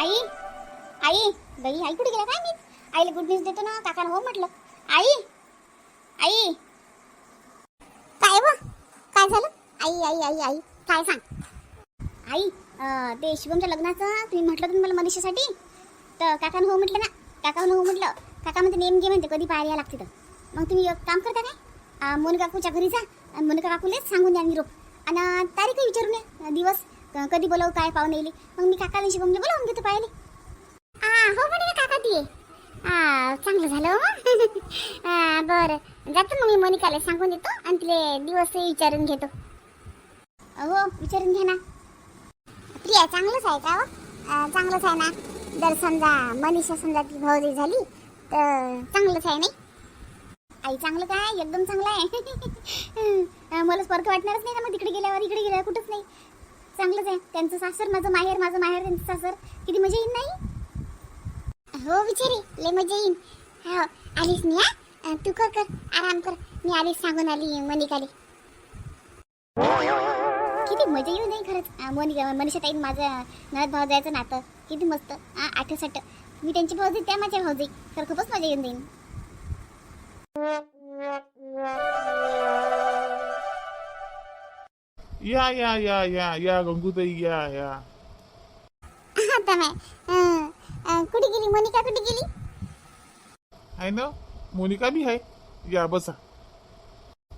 I I by I कुठे गेला काय मी आईला गुड न्यूज देतो ना काकाला हो म्हटलं. आई आई. काय व काय झालं? आई आई आई आई. काय सांग? आई अं, ते शिवमच्या लग्नाचं तुम्ही म्हटलं तुम्ही मला मनीषासाठी? तर काकानं हो म्हटलं ना. काकानं हो म्हटलं. काका म्हणते नेम घे म्हणते कधी पाहायला लागते तर. मग तुम्ही एक काम करता काय? अं, काकूच्या घरी जा. आणि मोनिका काकूलेच सांगून द्या निरोप. आणि तारीखही विचारून या. दिवस कधी बोलावू काय पाहुणे येईल मग मी काकाला शिवमने बोलावून घेतो पाहिले. हा हो म्हणे ना काका ती. हा चांगलं झालं हो. बरं. जातो मग मी मोनिकाला सांगून देतो आणि तिले दिवस विचारून घेतो. हो विचारून घे ना. प्रिया चांगलंच आहे का हो? चांगलंच आहे ना. जर समजा मनीषा समजा ती भाऊजी झाली तर चांगलंच आहे नाही? आई चांगलं काय? एकदम चांगलं आहे. मलाच मला फरक वाटणारच नाही ना मग तिकडे गेल्यावर इकडे गेल्यावर कुठंच नाही. चांगलंच आहे. त्यांचं सासर माझं माहेर माझं माहेर त्यांचं सासर. किती मजा येईल नाही? हो बिचारी लय मजा येईन हो आलीस मी हा? तू कर कर. आराम कर. मी आलीस सांगून आली मनिकाली. किती मजा येऊ नाही खरंच. मनिका मोनिका मनीषा ताईन माझं नळद भाऊ जायचं नातं किती मस्त. आठ साठ मी त्यांची भाऊ त्या माझ्या भाऊ तर खूपच मजा येऊन जाईन. या या या या या गंगूताई या या आता नाही अं, अं, कुठे गेली मोनिका कुठे गेली आहे ना मोनिका बी आहे या बसा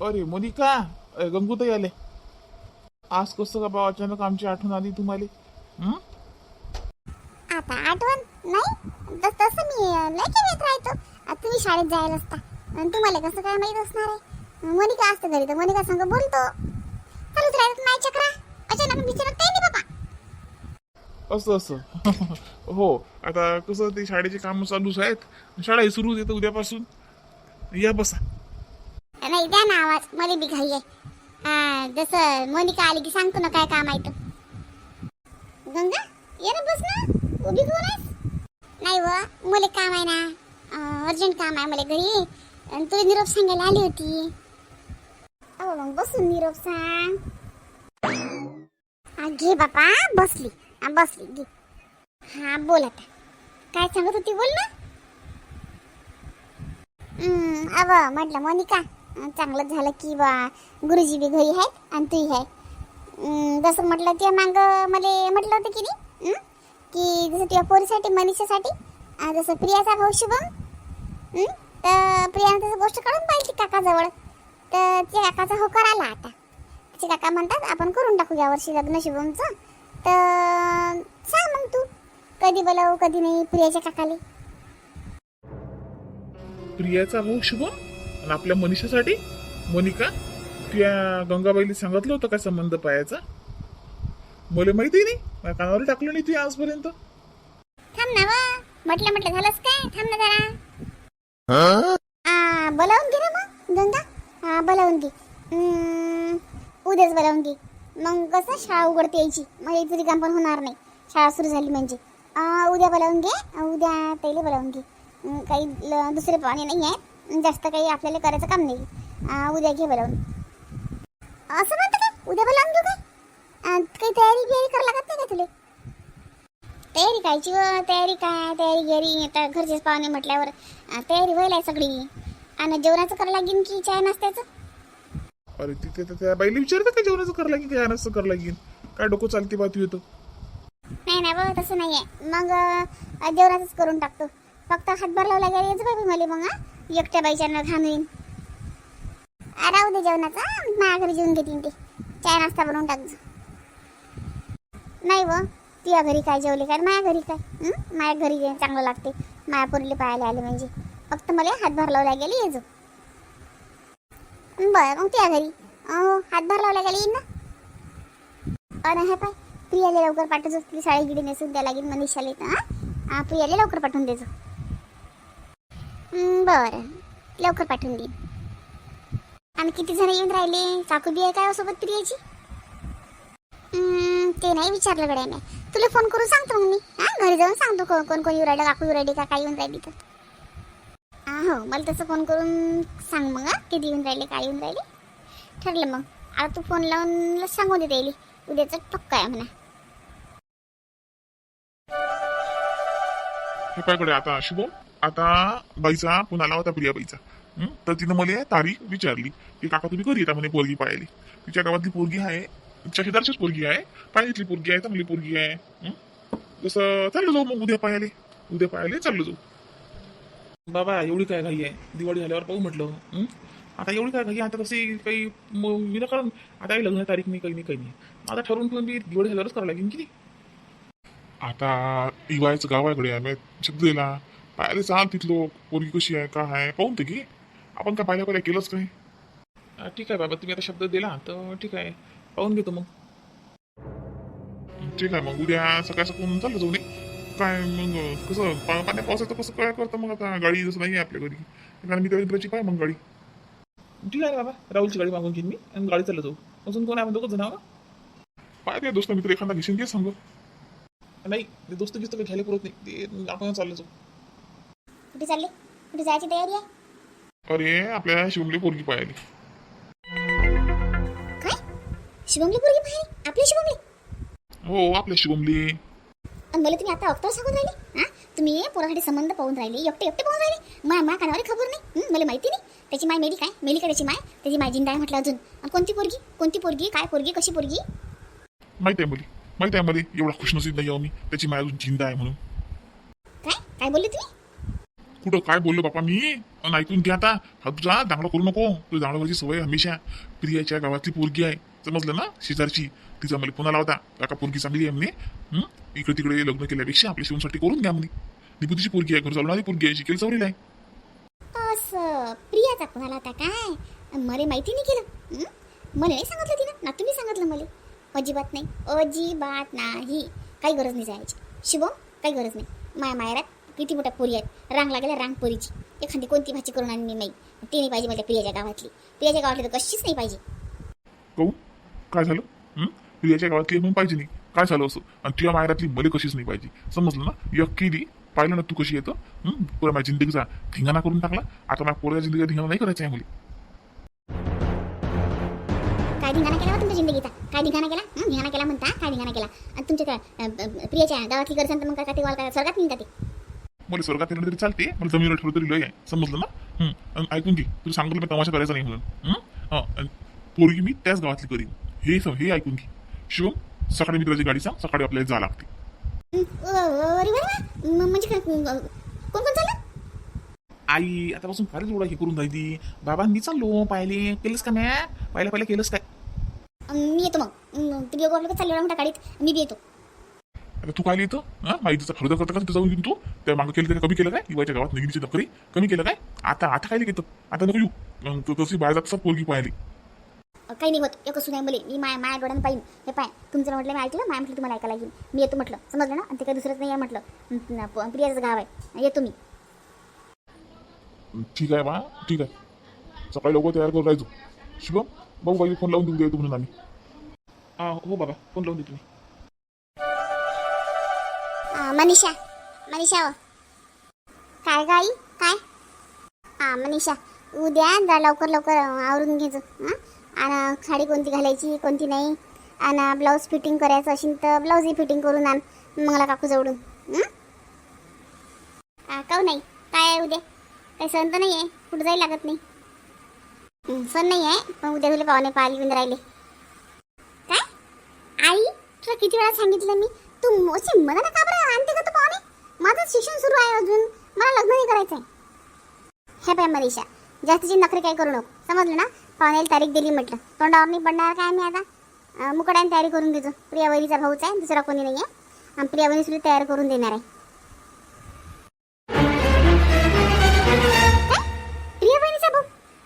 अरे मोनिका अरे, गंगूताई आले आज कसं का बा अचानक आमची आठवण आली तुम्हाला हं? आता आठवण नाही तस तसं मी अं, लय येत राहतो आता तुम्ही शाळेत जायला असता आणि तुम्हाला कसं काय माहीत असणार आहे मोनिका असते घरी तर मोनिका संग बोलतो चालूच राहतात नाही चक्रा. अचानक बिचारत काही नाही बाबा. असं असं. हो आता कसं ते शाळेचे काम चालूच आहेत. शाळाही सुरू होते उद्यापासून. या बसा. नाही द्या ना आवाज. मला बी घाई आहे. हा, जसं मोनिका आली की सांगतो ना काय काम आहे तर गंगा ये ना बस ना. उभी कोण आहेस? नाही व मला काम आहे ना. अर्जंट काम आहे मला घरी. आणि तुला निरोप सांगायला आली होती. अहो मग बसून निरोप सांग. घे बापा बसली. हा, बसली घे. हा बोल आता. काय सांगत होती बोल ना? हम्म, अव म्हटलं मोनिका अं, चांगलं झालं की बा गुरुजी बी घरी आहेत आणि तूही आहे. जसं म्हटलं ते मांग मला म्हटलं होतं की नाही की जसं तुझ्या पोरीसाठी मनीषासाठी अं, जसं प्रियाचा भाऊ शुभम तर प्रियाने तसं गोष्ट काढून पाहिली काकाजवळ. तर त्या काकाचा होकार आला आता. त्याचे काका म्हणतात आपण करून टाकू या वर्षी लग्न शुभमचं तर सांग मग तू कधी बोलावू कधी नाही प्रियाच्या काकाले. प्रियाचा भाऊ शुभम आणि आपल्या मनीषासाठी मोनिका त्या गंगाबाईला सांगितलं होतं का संबंध पायाचा? मला माहिती नाही माझ्या कानावर टाकलं नाही तू आजपर्यंत. थांब ना व म्हटलं म्हटलं झालंच काय? थांब ना जरा आ, बोलावून घे ना मग गंगा हा घे उद्याच बोलावून घे मग कसं शाळा उघडते यायची? मग यायचं रिकाम पण होणार नाही. शाळा सुरू झाली म्हणजे. उद्या बोलावून घे उद्या तैले बोलावून घे काही दुसरे पाहुणे नाही आहेत. जास्त काही आपल्याला करायचं काम नाही. उद्या घे बोलावून असं म्हणतं काय? उद्या बोलावून घेऊ काय काही तयारी बियारी करावं लागत नाही का तुला? तयारी कायची व? तयारी काय? तयारी घरी आता घरचेच पाहुणे म्हटल्यावर तयारी व्हायला आहे सगळी. आणि जेवणाचं करायला लागेल की चाय नाश्त्याचं? अरे तिथे तर त्या बाईला विचारतं का जेवणाचं कर लागेल काय नसतं कर लागेल काय डोकं चालते बा तू येतो नाही नाही बघ तसं नाही आहे मग अं, जेवणाचंच करून टाकतो. फक्त हातभार लावला गेला यायचं बाबी मला मग हा? एकट्या बाईच्या घाण होईन. आ, राहू दे जेवणाचा माझ्या घरी जेवून घेतील ते. चाय नाश्ता बनवून टाक नाही व तुझ्या घरी काय जेवले काय? माझ्या घरी काय? हं? माझ्या घरी चांगलं लागते. माझ्या पोरीला पाहायला आले म्हणजे. फक्त मला हातभार लावला गेले येजो बरं मग त्या घरी. हो हातभार लावला गेले येईन ना? अरे हे पाय प्रियाला लवकर पाठवतो तिला साडी गिडी नेसून द्या लागेल मनीषाला इथं हां? हा, प्रियाला लवकर पाठवून देजो. बरं. लवकर पाठवून देईन. आणि किती जण येऊन राहिले? काकू बी आहे काय हो सोबत प्रियाची? ते नाही विचारलं गड्या मी. तुला फोन करून सांगतो मग मी. हां घरी जाऊन सांगतो को- कोण कोण येऊ राहिलं काकू येऊ राहिली का काय येऊन राहिली तर. हो मला तसं फोन करून सांग मग हा. किती येऊन राहिले काय येऊन राहिले? ठरलं मग. आता तू फोन लावून सांगून देते येईल उद्याचा पक्का आहे म्हणा. हे पायकडे आता शुभम आता बाईचा फोन आला होता प्रियाबाईचा हं? तर तिनं मला तारीख विचारली की काका तुम्ही कधी येता म्हणे पोरगी पाहिली तिच्या गावातली पोरगी आहे तिच्या शेजारचीच पोरगी आहे पाहिलीतली पोरगी आहे चांगली पोरगी आहे. हं? तसं चाललो जाऊ मग उद्या पाहायला. उद्या पाहायला चाललो जाऊ. बाबा एवढी काय घाई आहे? दिवाळी झाल्यावर पाहू म्हटलं. हं? आता एवढी काय घाई? आता तशी काही म- विनाकारण आता काही लग्न तारीख नाही काही नाही काही नाही. आता ठरवून ठेवून मी दिवाळी झाल्यावरच करावं लागेल की नाही? आता इवायचं गाव आहे दिला पाहायला चाल तिथलो पोरगी कशी आहे काय आहे पाहून ते की. आपण काय पाहिल्या पहिल्या केलंच काय? ठीक आहे बाबा तुम्ही आता शब्द दिला तर ठीक आहे. पाहून घेतो मग. ठीक आहे मग उद्या सकाळ सकाळून चाललं जाऊ नये काय मग कसं पा- पाण्या पावसाचं कसं काय करतं मग आता? गाडी जसं नाही आहे आपल्या घरी. कारण मी त्या काय मग गाडी. ठीक आहे ना बाबा राहुलची गाडी मागून घेईन मी आणि गाडी चाललं जाऊ अजून कोण आहे? दोघं जण पाय ते दोस्त मित्र एखादा घेशील घे सांग. नाही ते दोस्त गिस्त काही घ्यायला पुरत नाही. ते आपण चाललं जाऊ कुठे चालले? कुठे जायची तयारी आहे? अरे आपल्या शिवमली पोरगी पाहिली काय? शुभमली पोरगी पाहिली आपली शुभमली हो आपल्या शिवमली. आणि मला तुम्ही आता अवतार सांगून राहिले? हा? तुम्ही पोरासाठी संबंध पाहून राहिले एकटे एकटे पाहून राहिले? माय मा कानावर खबर नाही? मला माहिती नाही? त्याची माय मेली काय? मेली का त्याची माय? त्याची माय जिंदा आहे म्हटलं अजून. आणि कोणती पोरगी? कोणती पोरगी? काय पोरगी? कशी पोरगी? माहिती आहे मुली. माहिती आहे मला. एवढा खुशनसीब नाही आहो मी. त्याची माय अजून चिंता आहे म्हणून. काय? काय बोलले तुम्ही? कुठं काय बोललो बापा मी? ऐकून घ्या आता. हा तुझा दांगडा करू नको. तुझ्या दांगडावरची सवय हमेशा. प्रियाच्या गावातली पोरगी आहे. समजलं ना? शेजारची तिचा मला फोन आला होता काका पोरगी चांगली आहे म्हणे? इकडे तिकडे लग्न केल्यापेक्षा आपल्या शिवसाठी करून घ्या म्हणे. निपुतीची पोरगी आहे घर चालवणारी पोरगी आहे शिकेल चौरीला आहे. असं. प्रियाचा फोन आला होता काय? मला माहिती नाही केलं? मला नाही सांगितलं तिनं. ना तुम्ही सांगितलं मला. अजिबात नाही. अजिबात नाही. काही गरज नाही जायची. शुभम काही गरज नाही. माया मायरात किती मोठ्या पोरी आहेत. रांग लागल्या रांग पोरीची. एखादी कोणती भाजी करून आणली मी ती नाही पाहिजे माझ्या प्रियाच्या गावातली. प्रियाच्या गावातली तर कशीच नाही पाहिजे. काय झालं? हं? प्रियाच्या गावातली म्हणून पाहिजे नाही. काय झालं असं? आणि तुझ्या मायरातली मले कशीच नाही पाहिजे. समजलं ना? एक केली पाहिलं ना तू कशी येतं? हं? पुरा माझ्या जिंदगीचा धिंगाणा करून टाकला. आता माझ्या पोराच्या जिंदगीचा धिंगाणा नाही करायचा आहे मुली. काय धिंगाणा केला हो तुमच्या जिंदगीचा? काय धिंगाणा केला? हं? धिंगाणा केला म्हणता? काय धिंगाणा केला? आणि तुमच्या त्या अं, अं, प्रियाच्या गावातली गरज तर मग काय ते काय स्वर्गात निघतात ते मला स्वर्गात येणं तरी चालते. मला जमिनीवर ठेवलं तरी लय आहे. समजलं ना? हं. आणि ऐकून घे. तुला सांगितलं मी तमाशा करायचा नाही म्हणून. हं? हं. आणि पोरगी मी त्याच गावातली करीन. हे हे ऐकून घे. शिवम सकाळी मित्राची गाडी सांग सकाळी आपल्याला जा लागते. अ- अरे वा वा. म- म्हणजे काय, कोण कोण चाललं? आई आतापासून फारच एवढा हे करून राहिली. बाबा मी चाललो पाहिले. केलंस का मॅ पाहिलं पाहिलं केलंस काय? अं, मी येतो मग. अं, तुम्ही दोघं आपलं चालले मोठ्या गाडीत मी बी येतो. आता तू काय येतो? हा? माहितीचा खर्च करता का घेऊन तू त्या मागं केलं काय कमी केलं काय? दिवाळीच्या गावात नगिनीची दखरी कमी केलं काय? आता आता काय घेतो आता नको येऊ. अन तू तशी बाहेर जात पोरगी पाहिली. अं, काही नाही होत. एकच सुद्धा मुली मी माया माया डोळ्यानं पाहिन हे पाय तुमचं म्हटलं मी ऐकलं? माया म्हटलं तुम्हाला ऐकायला लागेल. मी येतो म्हटलं. समजलं ना? आणि ते काही दुसरंच नाही आहे म्हटलं. प्रियाचं गाव आहे. येतो मी. ठीक आहे बा ठीक आहे. सकाळी लवकर तयार करून राहायचो शुभम भाऊ बाई फोन लावून देऊन देतो म्हणून आम्ही. हा हो बाबा फोन लावून देतो मी. मनीषा मनीषा हो काय गाई काय? हां मनीषा उद्या जा लवकर लवकर आवरून घ्यायचं हां आणि साडी कोणती घालायची कोणती नाही. आणि ब्लाऊज फिटिंग करायचं असेल तर ब्लाऊजही फिटिंग करून आण मंगला काकू जवळून. हं? नाही? काय आहे उद्या? काही सण तर नाही आहे कुठं जायला लागत नाही? सण नाही आहे पण उद्या तुला पाहुणे पाहायला येऊन राहिले. काय? आई तुला किती वेळा सांगितलं मी? तू अशी मनाला का बरं आणते का तू पाहुणे? माझं शिक्षण सुरू आहे अजून. मला लग्न नाही करायचं आहे हे पाय मनीषा जास्तीची नखरे काही करू नको. समजलं ना? पाहुण्याला तारीख दिली म्हटलं. तोंडावर नाही पडणार काय मी आता? अं, मुकड्याने तयारी करून देतो प्रियावरीचा भाऊच आहे दुसरा कोणी नाही आहे आणि प्रियावरी सुद्धा तयार करून देणार आहे. काय? प्रियावहिनीचा भाऊ?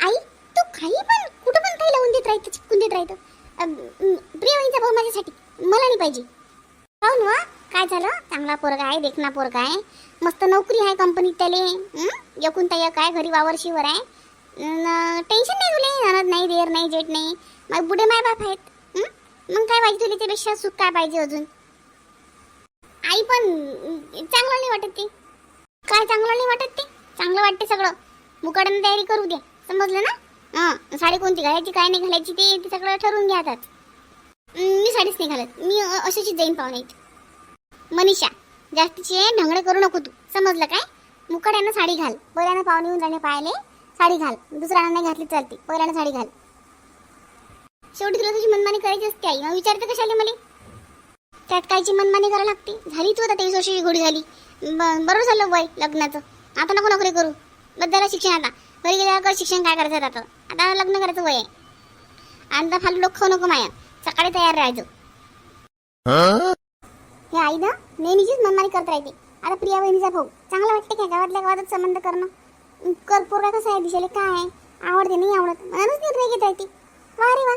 आई तू काही पण कुठं पण काही लावून देत राहतं चिपकून देत राहतं अं, भाऊ माझ्यासाठी मला नाही पाहिजे. पाहून वा काय झालं? चांगला पोरगा आहे देखना पोरगा आहे. मस्त नोकरी आहे कंपनीत त्याले हं? एकूण त्या एक घरी वावर शिवर आहे. टेन्शन नाही तुले ननद नाही देर नाही जेट नाही. मग बुडे माय बाप आहेत. मग काय पाहिजे तुला त्यापेक्षा सुख काय पाहिजे अजून? आई पण चांगलं नाही वाटत ते. काय चांगलं नाही वाटत ते? चांगलं वाटते सगळं. मुकाडानं तयारी करू द्या समजलं ना? हां साडी कोणती घालायची काय नाही घालायची ते ते सगळं ठरवून घ्या आता मी साडीच नाही घालत. मी अशाची अशीच जाईन पाहुणे मनीषा जास्तीचे ढंगडे करू नको तू. समजलं काय? मुकाड्यानं साडी घाल. पहिल्यानं पाहुणे येऊन राहिले पाहिले साडी घाल. दुसऱ्यानं नाही घातली चालते. पहिल्यानं साडी घाल. शेवटी तुला तुझी मनमानी करायची असते आई. मग विचारते कशाला मला? त्यात कायची मनमानी करायला लागते. झाली तू आता तेवीस वर्षाची घोडी झाली. बरोबर झालं वय लग्नाचं. आता नको नोकरी करू. बद्दल शिक्षण आता. घरी गेल्यावर कर शिक्षण काय करायचं आता? आता लग्न करायचं वय आहे. आणि आता फालतू लोक खाऊ नको माया. सकाळी तयार राहायचं. हे आई ना नेहमीचीच मनमानी करत राहते. आता प्रिया बहिणीचा भाऊ. चांगला वाटते काय गावातल्या गावातच संबंध करणं? कर्पूर कसं आहे दिशाला काय आहे? आवडते नाही आवडत. म्हणूनच निर्णय घेत राहते वा रे वा